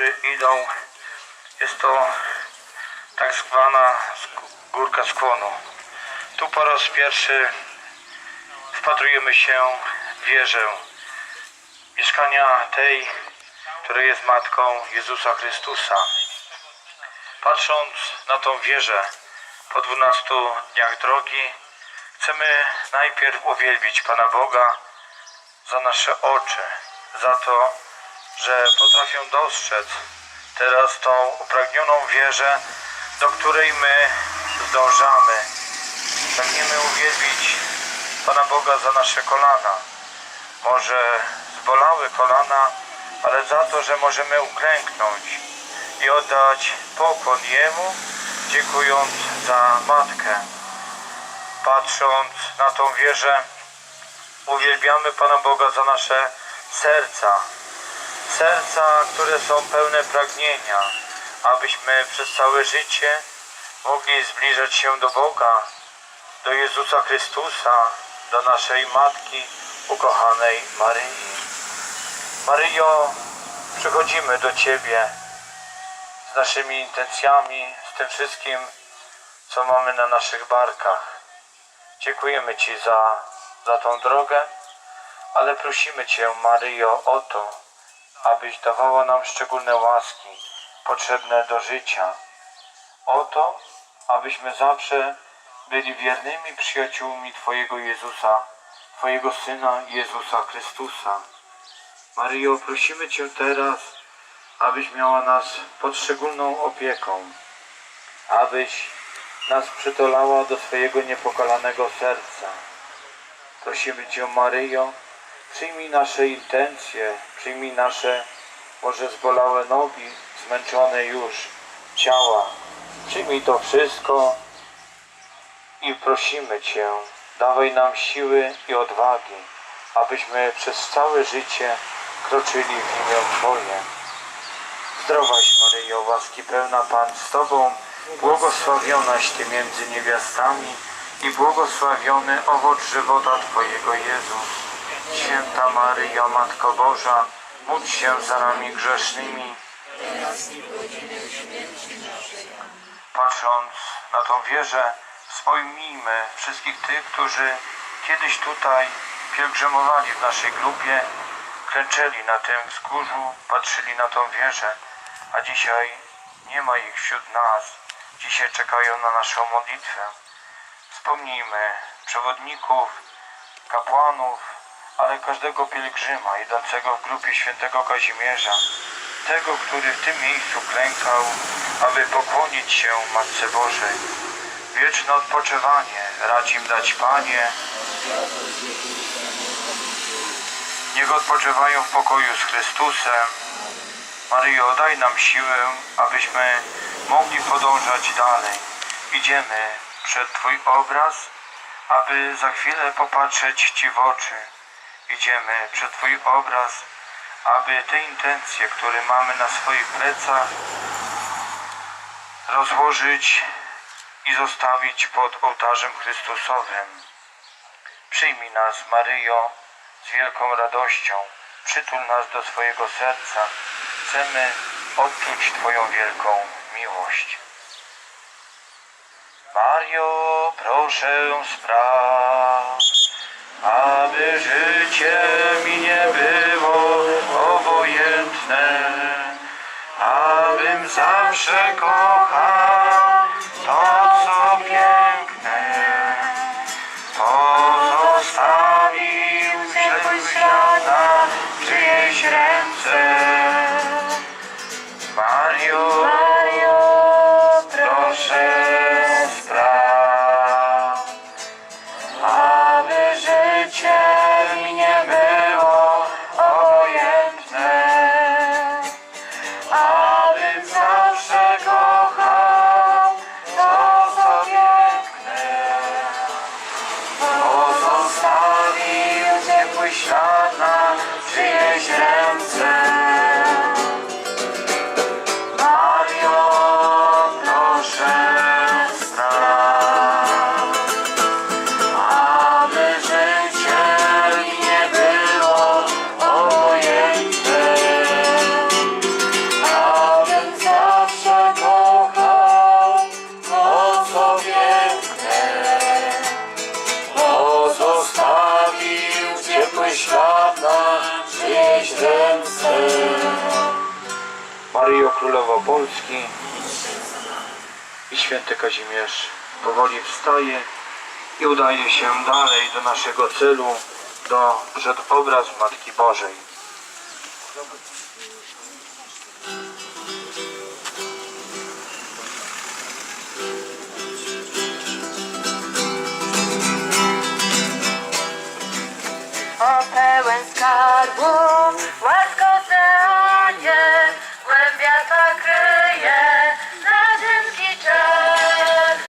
którzy idą. Jest to tak zwana górka skłonu. Tu po raz pierwszy wpatrujemy się w wieżę mieszkania tej, która jest matką Jezusa Chrystusa. Patrząc na tą wieżę po 12 dniach drogi, chcemy najpierw uwielbić Pana Boga za nasze oczy, za to, że potrafią dostrzec teraz tą upragnioną wieżę, do której my zdążamy. Pragniemy uwielbić Pana Boga za nasze kolana. Może zbolały kolana, ale za to, że możemy uklęknąć i oddać pokłon Jemu, dziękując za Matkę. Patrząc na tą wieżę, uwielbiamy Pana Boga za nasze serca. Serca, które są pełne pragnienia, abyśmy przez całe życie mogli zbliżać się do Boga, do Jezusa Chrystusa, do naszej Matki ukochanej Maryi. Maryjo, przychodzimy do Ciebie z naszymi intencjami, z tym wszystkim, co mamy na naszych barkach. Dziękujemy Ci za, za tą drogę, ale prosimy Cię, Maryjo, o to, abyś dawała nam szczególne łaski potrzebne do życia. O to, abyśmy zawsze byli wiernymi przyjaciółmi Twojego Jezusa, Twojego Syna Jezusa Chrystusa. Maryjo, prosimy Cię teraz, abyś miała nas pod szczególną opieką, abyś nas przytulała do swojego niepokalanego serca. Prosimy Cię, Maryjo, przyjmij nasze intencje, przyjmij nasze może zbolałe nogi, zmęczone już ciała. Przyjmij to wszystko i prosimy Cię, dawaj nam siły i odwagi, abyśmy przez całe życie kroczyli w imię Twoje. Zdrowaś Maryjo, łaski pełna Pan z Tobą, błogosławionaś Ty między niewiastami i błogosławiony owoc żywota Twojego Jezus. Święta Maryjo, Matko Boża, módl się za nami grzesznymi. Patrząc na tą wieżę, wspomnijmy wszystkich tych, którzy kiedyś tutaj pielgrzymowali w naszej grupie, klęczeli na tym wzgórzu, patrzyli na tą wieżę, a dzisiaj nie ma ich wśród nas. Dzisiaj czekają na naszą modlitwę. Wspomnijmy przewodników, kapłanów, ale każdego pielgrzyma idącego w grupie świętego Kazimierza, tego, który w tym miejscu klękał, aby pokłonić się Matce Bożej. Wieczne odpoczywanie racz im dać Panie. Niech odpoczywają w pokoju z Chrystusem. Maryjo, daj nam siłę, abyśmy mogli podążać dalej. Idziemy przed Twój obraz, aby za chwilę popatrzeć Ci w oczy. Idziemy przed Twój obraz, aby te intencje, które mamy na swoich plecach, rozłożyć i zostawić pod ołtarzem Chrystusowym. Przyjmij nas, Maryjo, z wielką radością. Przytul nas do swojego serca. Chcemy odczuć Twoją wielką miłość. Mario, proszę spraw, aby życie mi nie było obojętne, abym zawsze kochał to, co piękne. Mi Maryjo Królowo Polski i Święty Kazimierz powoli wstaje i udaje się dalej do naszego celu, do przedobraz Matki Bożej. Our parents got warm. West Coast